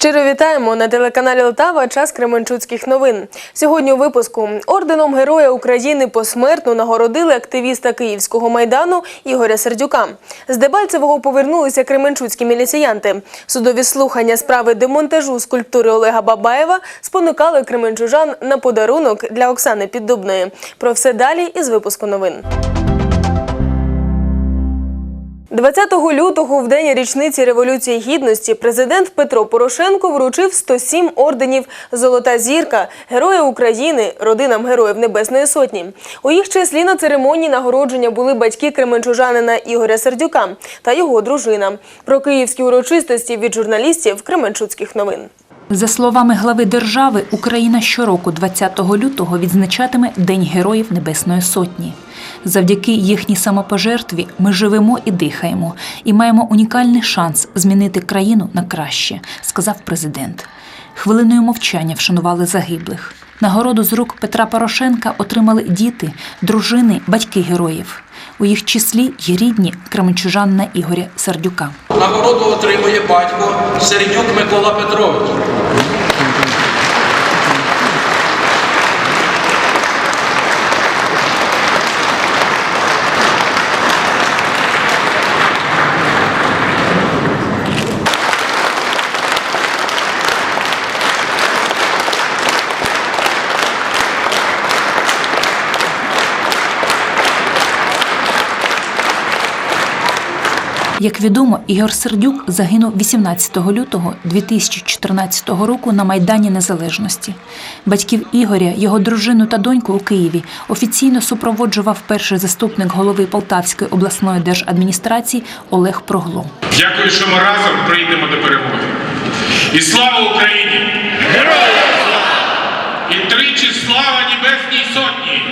Щиро вітаємо на телеканалі Лтава. Час Кременчуцьких новин. Сьогодні у випуску орденом Героя України посмертно нагородили активіста Київського майдану Ігоря Сердюка. З Дебальцевого повернулися кременчуцькі міліціянти. Судові слухання справи демонтажу скульптури Олега Бабаєва спонукали кременчужан на подарунок для Оксани Піддубної. Про все далі із випуску новин. 20 лютого, в день річниці Революції Гідності, президент Петро Порошенко вручив 107 орденів Золота зірка, Героя України, родинам Героїв Небесної Сотні. У їх числі на церемонії нагородження були батьки кременчужанина Ігоря Сердюка та його дружина. Про київські урочистості від журналістів Кременчуцьких новин. За словами глави держави, Україна щороку 20 лютого відзначатиме День Героїв Небесної Сотні. Завдяки їхній самопожертві ми живемо і дихаємо, і маємо унікальний шанс змінити країну на краще, сказав президент. Хвилиною мовчання вшанували загиблих. Нагороду з рук Петра Порошенка отримали діти, дружини, батьки героїв. У їх числі й рідні кременчужанина Ігоря Сердюка. Нагороду отримує батько Середюк Микола Петрович. Як відомо, Ігор Сердюк загинув 18 лютого 2014 року на Майдані Незалежності. Батьків Ігоря, його дружину та доньку у Києві офіційно супроводжував перший заступник голови Полтавської обласної держадміністрації Олег Прогло. Дякую, що ми разом прийдемо до перемоги. І слава Україні! Героям слава! І тричі слава Небесній Сотні!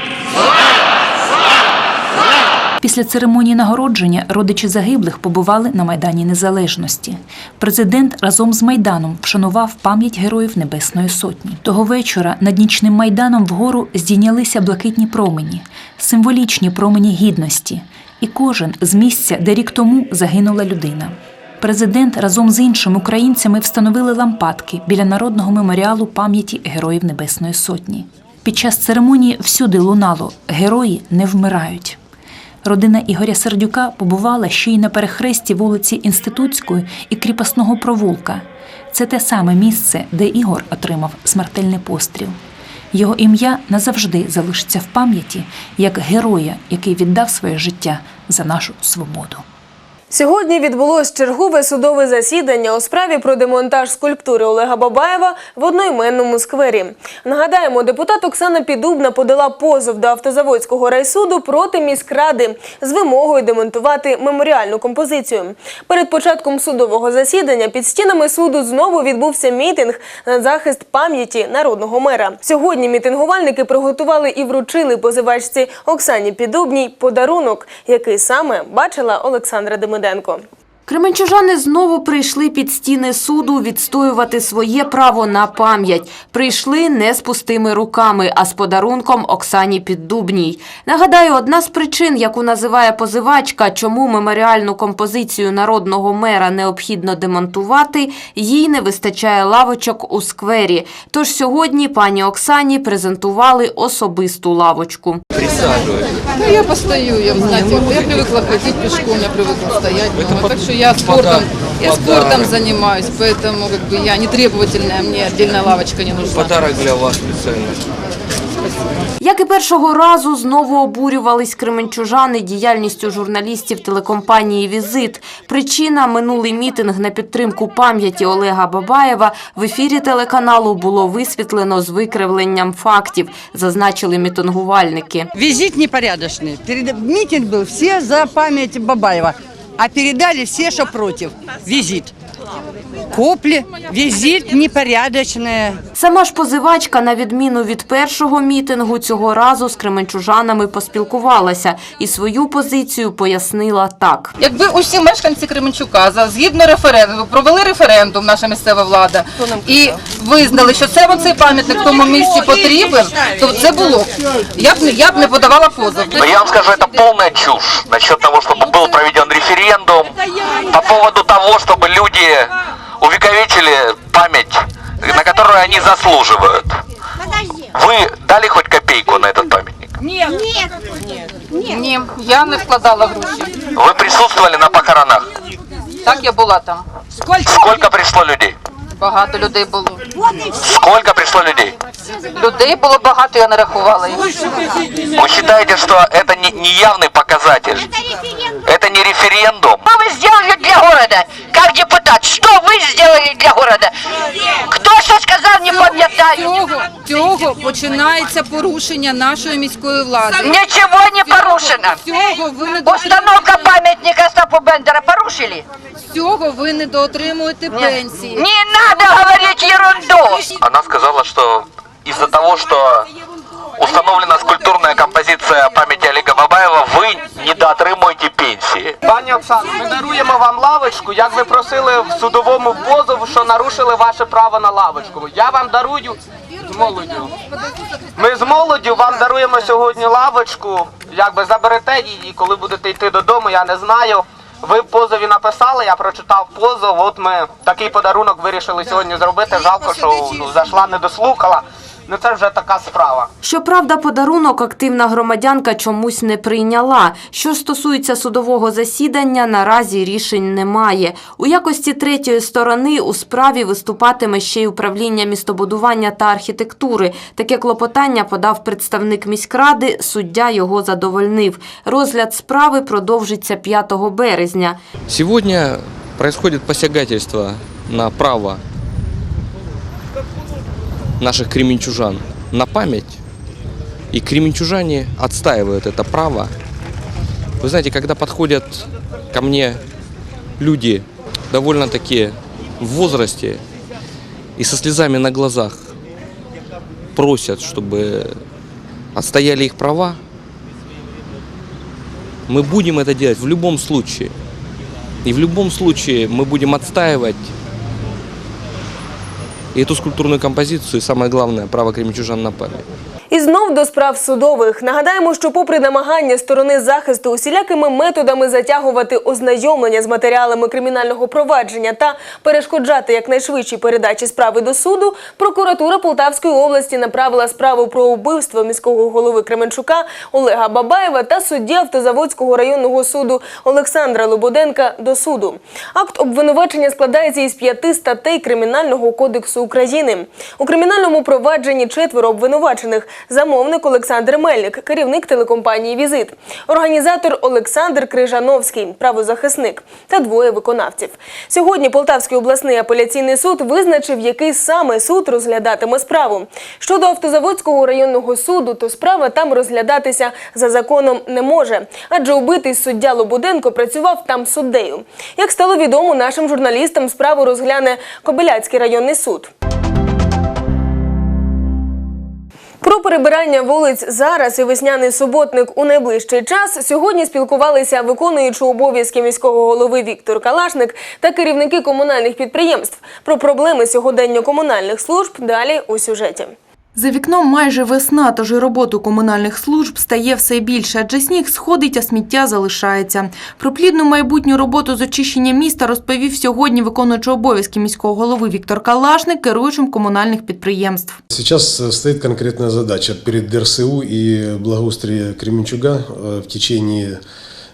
Після церемонії нагородження родичі загиблих побували на Майдані Незалежності. Президент разом з Майданом вшанував пам'ять героїв Небесної Сотні. Того вечора над нічним майданом вгору здійнялися блакитні промені, символічні промені гідності, і кожен з місця, де рік тому загинула людина. Президент разом з іншими українцями встановили лампадки біля народного меморіалу пам'яті героїв Небесної Сотні. Під час церемонії всюди лунало Герої не вмирають. Родина Ігоря Сердюка побувала ще й на перехресті вулиці Інститутської і кріпосного провулка. Це те саме місце, де Ігор отримав смертельний постріл. Його ім'я назавжди залишиться в пам'яті як героя, який віддав своє життя за нашу свободу. Сьогодні відбулось чергове судове засідання у справі про демонтаж скульптури Олега Бабаєва в одноіменному сквері. Нагадаємо, депутат Оксана Підубна подала позов до автозаводського райсуду проти міськради з вимогою демонтувати меморіальну композицію. Перед початком судового засідання під стінами суду знову відбувся мітинг на захист пам'яті народного мера. Сьогодні мітингувальники приготували і вручили позивачці Оксані Підубній подарунок, який саме бачила Олександра Демиденко. Кременчужани знову прийшли під стіни суду відстоювати своє право на пам'ять. Прийшли не з пустими руками, а з подарунком Оксані Піддубній. Нагадаю, одна з причин, яку називає позивачка, чому меморіальну композицію народного мера необхідно демонтувати, їй не вистачає лавочок у сквері. Тож сьогодні пані Оксані презентували особисту лавочку. Ну, я постою, я, знаете, я привыкла ходить пешком, я привыкла стоять. Так что я спортом, я спортом занимаюсь, поэтому как бы я не требовательная, мне отдельная лавочка не нужна. Подарок для вас специально. Як і першого разу, знову обурювались кременчужани діяльністю журналістів телекомпанії «Візит». Причина – минулий мітинг на підтримку пам'яті Олега Бабаєва в ефірі телеканалу було висвітлено з викривленням фактів, зазначили мітингувальники. Визит непорядочный. Перед... Митинг был все за память Бабаева, а передали все, что против. Визит. Копли, визит непорядочный. Сама ж позивачка, на відміну від першого мітингу, цього разу з кременчужанами поспілкувалася і свою позицію пояснила так. Якби усі мешканці Кременчука за згідно референдуму провели референдум, наша місцева влада, і визнали, що це оцей пам'ятник в тому місці потрібен, то це було. б. Я б не я б не подавала позов. Но я вам скажу, это полная чушь насчет того, чтобы был проведен референдум По поводу того, чтобы люди увековечили память, на которую они заслуживают. Вы дали хоть копейку на этот памятник? Ні, я не вкладала гроші. Вы присутствовали на похоронах? Так я була там. Сколько пришло людей? Багато людей було. Сколько пришло людей? Людей було багато, я не рахувала їх. Вы считаете, что это не, не явный показатель? Это не референдум? Что вы сделали для города, как депутат? Что вы сделали для города? Кто что сказал, не пам'ятаю. Цього, починається порушення нашої міської влади. Ничего не порушено. Цього ви не Установка памятника Остапу Бендера порушили? цього ви не доотримуєте пенсії. Не надо говорить ерунду. Она сказала, что из-за того, что установлена скульптурная композиция памяти Олега Бабаева, вы недоотримуєте пенсії. Пані Оксано, ми даруємо вам лавочку, як ви просили в судовому позову, що нарушили ваше право на лавочку. Я вам дарую з молоддю. Ми з молоддю вам даруємо сьогодні лавочку. Якби заберете її, коли будете йти додому, я не знаю. Ви в позові написали, я прочитав позов. От ми такий подарунок вирішили сьогодні зробити. Жалко, що ну, зайшла, не дослухала. Ну це вже така справа. Щоправда, подарунок активна громадянка чомусь не прийняла. Що стосується судового засідання, наразі рішень немає. У якості третьої сторони у справі виступатиме ще й управління містобудування та архітектури. Таке клопотання подав представник міськради, суддя його задовольнив. Розгляд справи продовжиться 5 березня. Сегодня происходит посягательство на право наших кременчужан на память. И кременчужане отстаивают это право. Вы знаете, когда подходят ко мне люди довольно-таки в возрасте и со слезами на глазах просят, чтобы отстояли их права, мы будем это делать в любом случае. И в любом случае мы будем отстаивать и эту скульптурную композицию, и самое главное, право кременчужан на память. І знов до справ судових. Нагадаємо, що попри намагання сторони захисту усілякими методами затягувати ознайомлення з матеріалами кримінального провадження та перешкоджати якнайшвидшій передачі справи до суду, прокуратура Полтавської області направила справу про вбивство міського голови Кременчука Олега Бабаєва та судді Автозаводського районного суду Олександра Лободенка до суду. Акт обвинувачення складається із п'яти статей Кримінального кодексу України. У кримінальному провадженні четверо обвинувачених – замовник Олександр Мельник, керівник телекомпанії «Візит», організатор Олександр Крижановський, правозахисник та двоє виконавців. Сьогодні Полтавський обласний апеляційний суд визначив, який саме суд розглядатиме справу. Щодо Автозаводського районного суду, то справа там розглядатися за законом не може, адже убитий суддя Лободенко працював там суддею. Як стало відомо нашим журналістам, справу розгляне Кобиляцький районний суд. Про перебирання вулиць зараз і весняний суботник у найближчий час сьогодні спілкувалися виконуючи обов'язки міського голови Віктор Калашник та керівники комунальних підприємств. Про проблеми сьогодення комунальних служб далі у сюжеті. За вікном майже весна, тож і роботу комунальних служб стає все більше, адже сніг сходить, а сміття залишається. Про плідну майбутню роботу з очищення міста розповів сьогодні виконуючий обов'язки міського голови Віктор Калашник, керуючим комунальних підприємств. Сейчас э, стоит конкретная задача перед ДРСУ и благоустрие Кременчуга э, в течение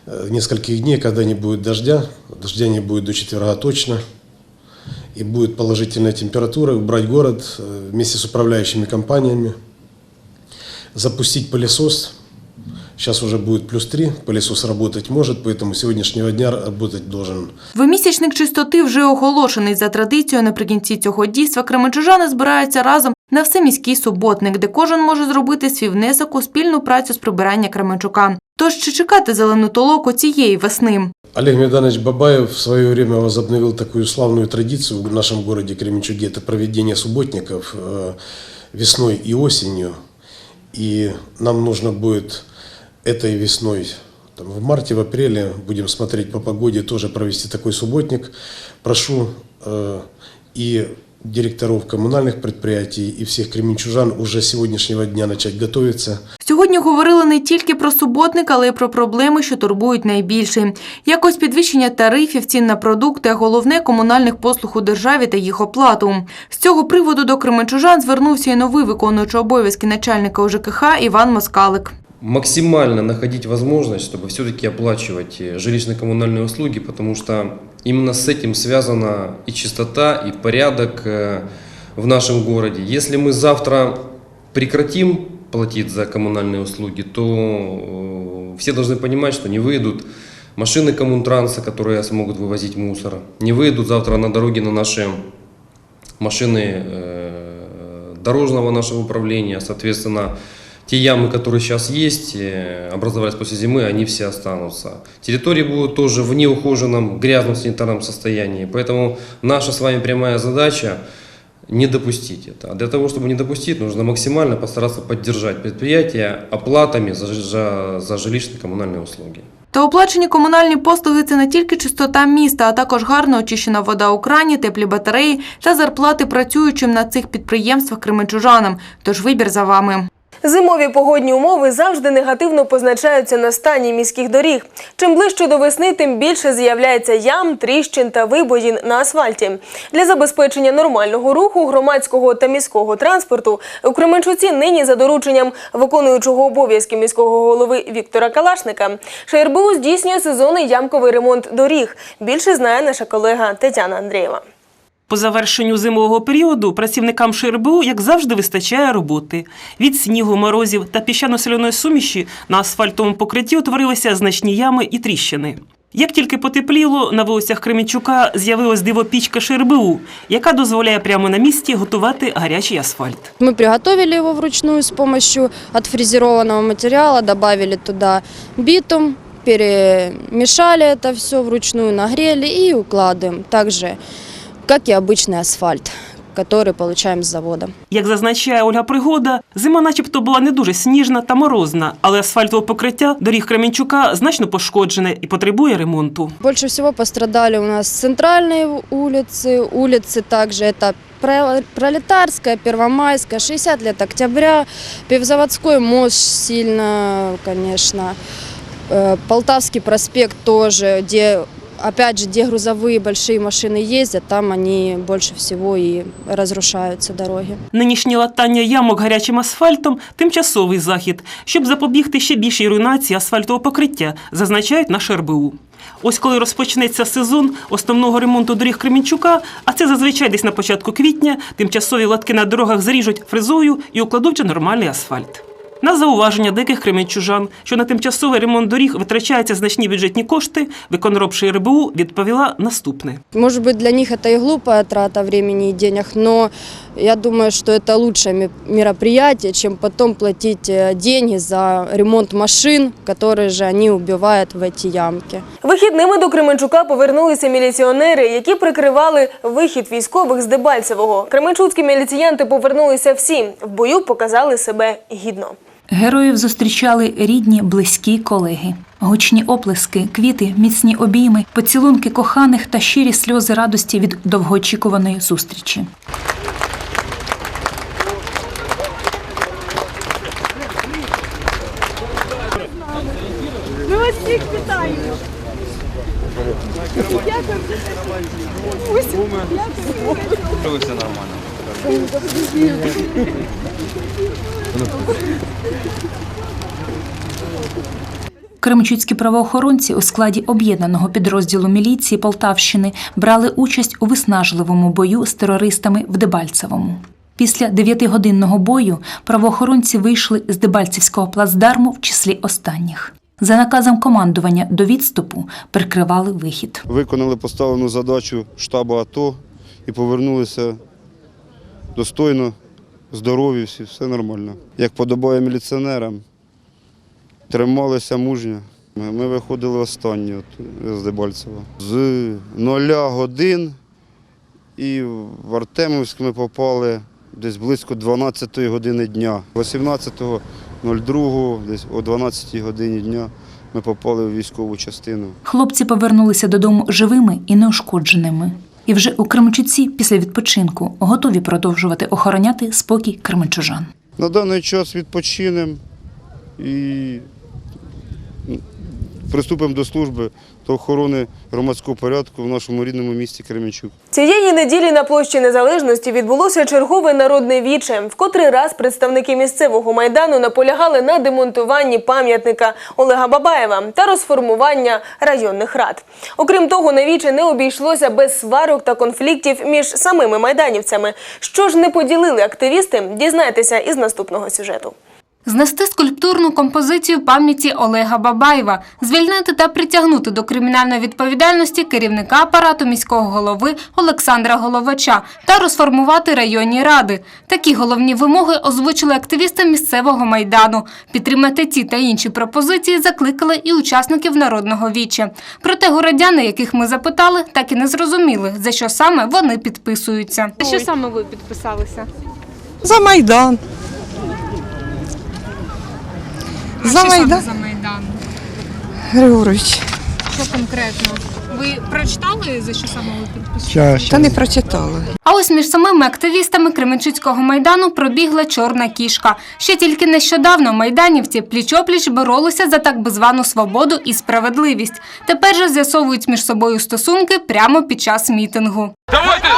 э, нескольких дней, когда не будет дождя, дождя не будет до четверга точно, и будет положительная температура, убрать город э, вместе с управляющими компаниями, запустить пылесос. Сейчас уже будет плюс 3, пылесос работать может, поэтому с сегодняшнего дня работать должен Двомісячник чистоти вже оголошений за традицією. Наприкінці цього дійства кременчужани збираються разом на всеміський суботник, де кожен може зробити свій внесок у спільну працю з прибирання Кременчука. Тож чи чекати зелену толоку цієї весни? Олег Меданович Бабаев в свое время возобновил такую славную традицию в нашем городе Кременчуге. Это проведение субботников э, весной и осенью. И нам нужно будет этой весной, там, в марте, в апреле, будем смотреть по погоде, тоже провести такой субботник. Прошу э, и директоров коммунальных предприятий и всех кременчужан уже с сегодняшнего дня начать готовиться Сьогодні говорили не тільки про суботник, але й про проблеми, що турбують найбільше. Якось підвищення тарифів, цін на продукти, а головне комунальних послуг у державі та їх оплату. З цього приводу до кременчужан звернувся і новий виконуючий обов'язки начальника УЖКХ Іван Москалик. Максимально находить возможность, чтобы все-таки оплачивать э, жилищно-коммунальные услуги, потому что именно с этим связана и чистота, и порядок э, в нашем городе. Если мы завтра прекратим платить за коммунальные услуги, то э, все должны понимать, что не выйдут машины коммунтранса, которые смогут вывозить мусор, не выйдут завтра на дороги на наши машины дорожного нашего управления, соответственно, те ямы, которые сейчас есть, э, образовались после зимы, они все останутся. Территории будут тоже в неухоженном, грязном санитарном состоянии. Поэтому наша с вами прямая задача не допустить это. А для того, чтобы не допустить, нужно максимально постараться поддержать предприятия оплатами за, за, за жилищно-коммунальные услуги. Та оплачені комунальні послуги це не тільки чистота міста, а також гарно очищена вода у крані, теплі батареї та зарплати працюючим на цих підприємствах кременчужанам. Тож вибір за вами. Зимові погодні умови завжди негативно позначаються на стані міських доріг. Чим ближче до весни, тим більше з'являється ям, тріщин та вибоїн на асфальті. Для забезпечення нормального руху громадського та міського транспорту у Кременчуці нині за дорученням виконуючого обов'язки міського голови Віктора Калашника ШРБУ здійснює сезонний ямковий ремонт доріг. Більше знає наша колега Тетяна Андрієва. По завершенню зимового періоду працівникам ШРБУ, як завжди, вистачає роботи. Від снігу, морозів та піщано-соляної суміші на асфальтовому покритті утворилися значні ями і тріщини. Як тільки потепліло, на вулицях Кременчука з'явилась дивопічка ШРБУ, яка дозволяє прямо на місці готувати гарячий асфальт. Мы приготовили его вручную с помощью отфрезерованного материала, добавили туда битум, перемешали это все вручную, нагрели и укладываем. Так же, как и обычный асфальт, который получаем с завода. Як зазначає Ольга Пригода, зима начебто була не дуже сніжна та морозна, але асфальтове покриття доріг Кременчука значно пошкоджене і потребує ремонту. Больше всего пострадали у нас центральные улицы, улицы также это Про- Пролетарская, Первомайская, 60 лет Октября, Пивзаводской мост сильно, конечно, Э, Полтавский проспект тоже, где Опять же, где грузовые большие машины ездят, там они больше всего и разрушаются дороги. Нинішнє латання ямок гарячим асфальтом тимчасовий захід, щоб запобігти ще більшій руйнації асфальтового покриття, зазначають на ШРБУ. Ось коли розпочнеться сезон основного ремонту доріг Кременчука, а це зазвичай десь на початку квітня, тимчасові латки на дорогах заріжуть фрезою і укладуть нормальний асфальт. На зауваження деяких кременчужан, що на тимчасовий ремонт доріг витрачаються значні бюджетні кошти, виконробши РБУ відповіла наступне. Может быть, для них это и глупая трата времени и денег, но я думаю, что это лучшее ме- мероприятие, чем потом платить э, деньги за ремонт машин, которые же они убивают в эти ямки. Вихідними до Кременчука повернулися міліціонери, які прикривали вихід військових з Дебальцевого. Кременчуцькі міліціянти повернулися всі. В бою показали себе гідно. Героїв зустрічали рідні, близькі колеги. Гучні оплески, квіти, міцні обійми, поцілунки коханих та щирі сльози радості від довгоочікуваної зустрічі. Кременчуцькі правоохоронці у складі об'єднаного підрозділу міліції Полтавщини брали участь у виснажливому бою з терористами в Дебальцевому. Після дев'ятигодинного бою правоохоронці вийшли з Дебальцівського плацдарму в числі останніх. За наказом командування до відступу прикривали вихід. Виконали поставлену задачу штабу АТО і повернулися достойно, здорові всі, все нормально. Як подобає міліціонерам, трималися мужньо. Ми ми виходили останні от, з Дебальцева. З нуля годин і в Артемівськ ми попали десь близько 12 години дня. 18.02, десь о 12 годині дня ми попали в військову частину. Хлопці повернулися додому живими і неушкодженими. І вже у Кременчуці після відпочинку готові продовжувати охороняти спокій кременчужан. На даний час відпочинемо і приступимо до служби та охорони громадського порядку в нашому рідному місті Кременчук. Цієї неділі на площі Незалежності відбулося чергове народне віче. В котрий раз представники місцевого майдану наполягали на демонтуванні пам'ятника Олега Бабаєва та розформування районних рад. Окрім того, на віче не обійшлося без сварок та конфліктів між самими майданівцями. Що ж не поділили активісти, дізнайтеся із наступного сюжету. Знести скульптурну композицію пам'яті Олега Бабаєва, звільнити та притягнути до кримінальної відповідальності керівника апарату міського голови Олександра Головача та розформувати районні ради. Такі головні вимоги озвучили активісти місцевого майдану. Підтримати ці та інші пропозиції закликали і учасників народного віча. Проте городяни, яких ми запитали, так і не зрозуміли, за що саме вони підписуються. Що саме ви підписалися? За Майдан. За що Майдан. саме за Майдан? Григорович, Що конкретно? Ви прочитали, за що саме ви підписалися? та не прочитала. А ось між самими активістами Кременчуцького майдану пробігла чорна кішка. Ще тільки нещодавно майданівці пліч-опліч боролися за так би звану свободу і справедливість. Тепер же з'ясовують між собою стосунки прямо під час мітингу. Давайте!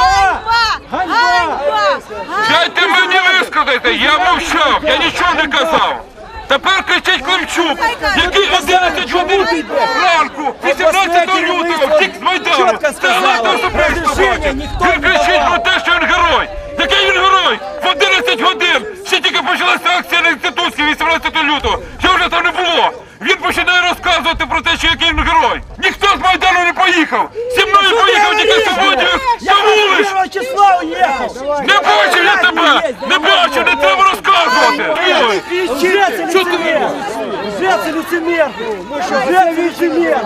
Дайте мені висказати, я мовчав, я нічого не казав. Тепер кричить Климчук, який 11 годин ранку, 18 лютого, втік з Майдану. Це головне особисто бачить. Він кричить про те, що він герой. Який він герой? В 11 годин ще тільки почалася акція на інститутській 18 лютого. Що вже там не було? Він починає розказувати про те, що який він герой. Ніхто з Майдану не поїхав. Зі мною поїхав тільки сьогодні до вулиць. Не бачив я тебе! Не бачив, не треба розказувати! Ой, Що ти це лицемір! Ну вже лицемір!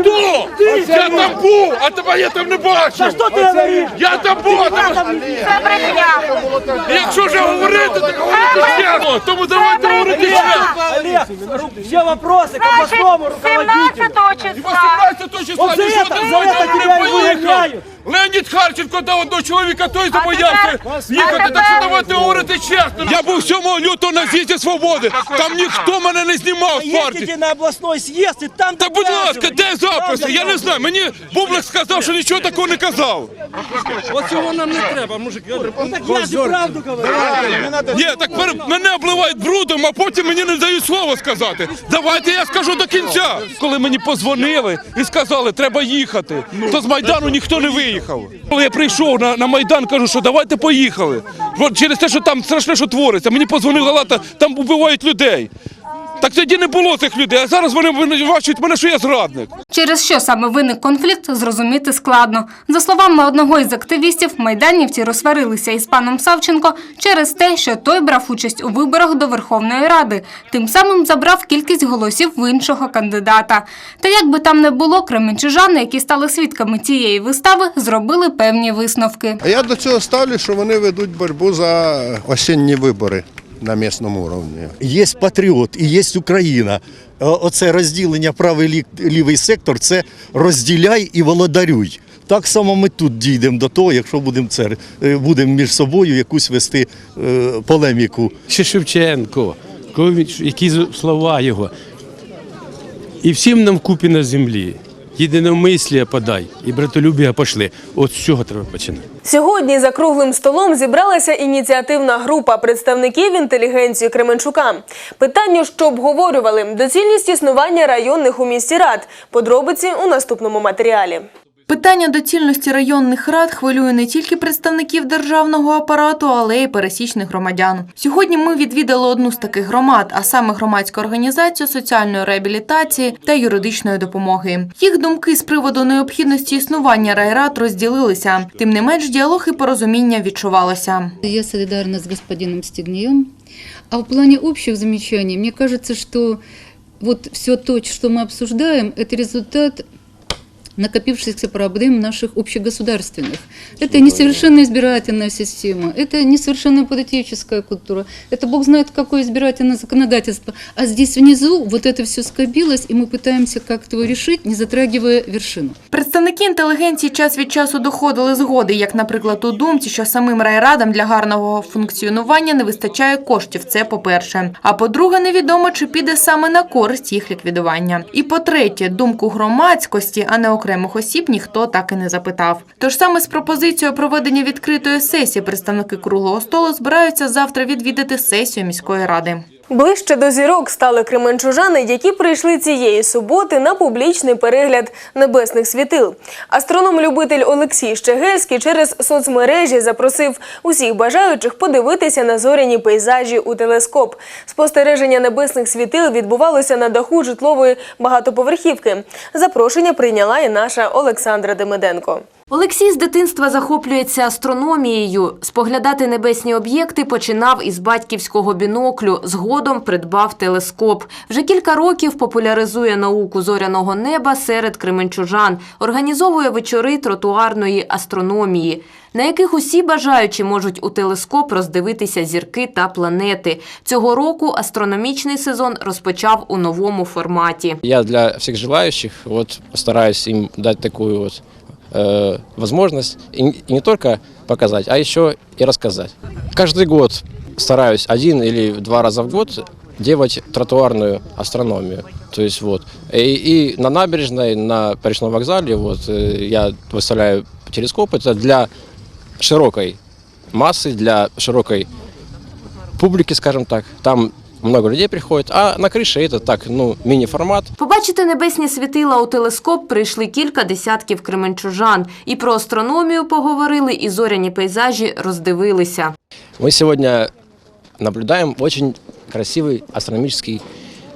Хто? Я там був, а тебе я там не бачив! Та що ти говориш? Я там був, а тебе... Якщо вже говорити, то говорити чесно! Тому давайте говорити чесно! Олег, все вопросы к областному руководителю. 18 числа Вот за ніхто это- не за это Майдану тебя не и поїхав! выгоняют. Леонід Харченко дав одного чоловіка, той забоявся їхати, так що давайте говорити чесно. Я був 7 лютого на з'їзді свободи, там ніхто мене не знімав з партії. На областной съезд и там Та будь ласка, де записи? Я не знаю. Мені Бублик сказав, що нічого такого не казав. Вот цього нам не треба, мужик. Так я же правду говорю. Ні, так мене обливають брудом, а потім мені не дають слова сказати. Давайте я скажу до кінця. Коли мені позвонили і сказали, треба їхати, то з Майдану ніхто не виїхав. Коли я прийшов на, на Майдан, кажу, що давайте поїхали. Через те, що там страшне, що твориться. Мені позвонив Галата, там вбивають людей. Так тоді не було цих людей, а зараз вони винувачують мене, що я зрадник. Через що саме виник конфлікт, зрозуміти складно. За словами одного із активістів, майданівці розсварилися із паном Савченко через те, що той брав участь у виборах до Верховної Ради, тим самим забрав кількість голосів в іншого кандидата. Та як би там не було, кременчужани, які стали свідками цієї вистави, зробили певні висновки. А я до цього ставлю, що вони ведуть боротьбу за осінні вибори на місному рівні. Є патріот і є Україна. Е, Оце розділення правий лі- лівий сектор це розділяй і володарюй. Так само ми тут дійдемо до того, якщо будемо це е, будемо між собою якусь вести е, полеміку. Ще Шевченко, які слова його. І всім нам купі на землі. Єдиномислія подай і братолюбія пошли. От з цього треба починати. Сьогодні за круглим столом зібралася ініціативна група представників інтелігенції Кременчука. Питання, що обговорювали, доцільність існування районних у місті рад. Подробиці у наступному матеріалі. Питання доцільності районних рад хвилює не тільки представників державного апарату, але й пересічних громадян. Сьогодні ми відвідали одну з таких громад, а саме громадську організацію соціальної реабілітації та юридичної допомоги. Їх думки з приводу необхідності існування райрад розділилися. Тим не менш, діалог і порозуміння відчувалося. Я солидарна с господином Стегнием. А в плане общих замечаний, мне кажется, что вот все то, что мы обсуждаем, это результат накопившихся проблем наших общегосударственных. Это несовершенная избирательная система, это несовершенная политическая культура, это бог знает какое избирательное законодательство. А здесь внизу вот это все скопилось, и мы пытаемся как-то его решить, не затрагивая вершину. Представники інтелігенції час від часу доходили згоди, як, наприклад, у думці, що самим райрадам для гарного функціонування не вистачає коштів. Це по-перше. А по-друге, невідомо, чи піде саме на користь їх ліквідування. І по-третє, думку громадськості, а не окремих осіб, ніхто так і не запитав. Тож саме з пропозицією проведення відкритої сесії представники круглого столу збираються завтра відвідати сесію міської ради. Ближче до зірок стали кременчужани, які прийшли цієї суботи на публічний перегляд небесних світил. Астроном-любитель Олексій Щегельський через соцмережі запросив усіх бажаючих подивитися на зоряні пейзажі у телескоп. Спостереження небесних світил відбувалося на даху житлової багатоповерхівки. Запрошення прийняла і наша Олександра Демиденко. Олексій з дитинства захоплюється астрономією. Споглядати небесні об'єкти починав із батьківського біноклю. Згодом придбав телескоп. Вже кілька років популяризує науку зоряного неба серед кременчужан. Організовує вечори тротуарної астрономії, на яких усі бажаючі можуть у телескоп роздивитися зірки та планети. Цього року астрономічний сезон розпочав у новому форматі. Я для всех желающих вот стараюсь им дать такую вот э, возможность и, и не только показать, а еще и рассказать. Каждый год стараюсь один или два раза в год делать тротуарную астрономию. То есть вот и, и на набережной, на Парижном вокзале вот э, я выставляю телескоп. Это для широкой массы, для широкой публики, скажем так. Там много людей приходит, а на крыше это так, ну, мини-формат. Побачити небесні світила у телескоп прийшли кілька десятків кременчужан. І про астрономію поговорили, і зоряні пейзажі роздивилися. Мы сегодня наблюдаем очень красивый астрономический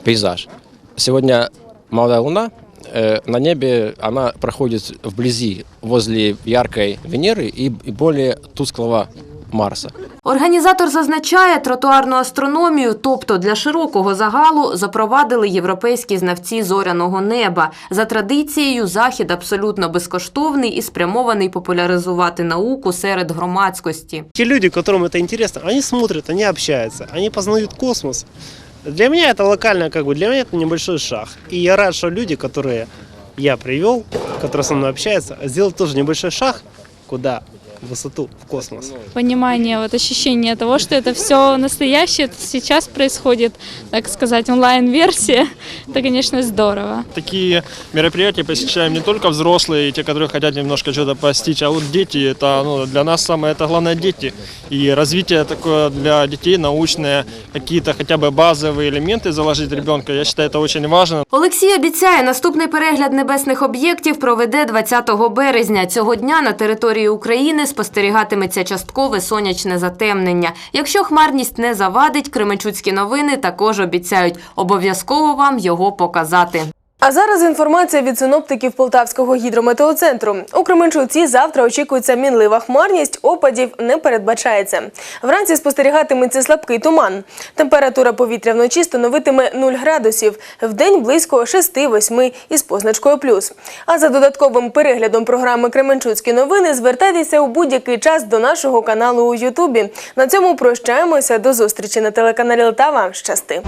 пейзаж. Сегодня молодая луна э, на небе, она проходит вблизи, возле яркой Венеры и, и более тусклого Марса. Організатор зазначає, тротуарну астрономію, тобто для широкого загалу, запровадили європейські знавці зоряного неба. За традицією, захід абсолютно безкоштовний і спрямований популяризувати науку серед громадськості. Те люди, которым это интересно, они смотрят, они общаются, они познают космос. Для меня это локально, как бы, для меня это небольшой шаг. И я рад, что люди, которые я привел, которые со мной общаются, сделают тоже небольшой шаг, куда? В высоту, в космос. понимание, вот ощущение того, что это все настоящее, это сейчас происходит, так сказать, онлайн-версия, это, конечно, здорово. Такие мероприятия посещаем не только взрослые, и те, которые хотят немножко что-то постичь, а вот дети, это ну, для нас самое это главное дети. И развитие такое для детей научное, какие-то хотя бы базовые элементы заложить ребенка, я считаю, это очень важно. Олексій обіцяє, наступний перегляд небесних об'єктів проведе 20 березня. Цього дня на території України спостерігатиметься часткове сонячне затемнення. Якщо хмарність не завадить, кременчуцькі новини також обіцяють обов'язково вам його показати. А зараз інформація від синоптиків Полтавського гідрометеоцентру. У Кременчуці завтра очікується мінлива хмарність, опадів не передбачається. Вранці спостерігатиметься слабкий туман. Температура повітря вночі становитиме 0 градусів, вдень близько 6-8 із позначкою плюс. А за додатковим переглядом програми Кременчуцькі новини звертайтеся у будь-який час до нашого каналу у Ютубі. На цьому прощаємося. До зустрічі на телеканалі Лтава. Щасти!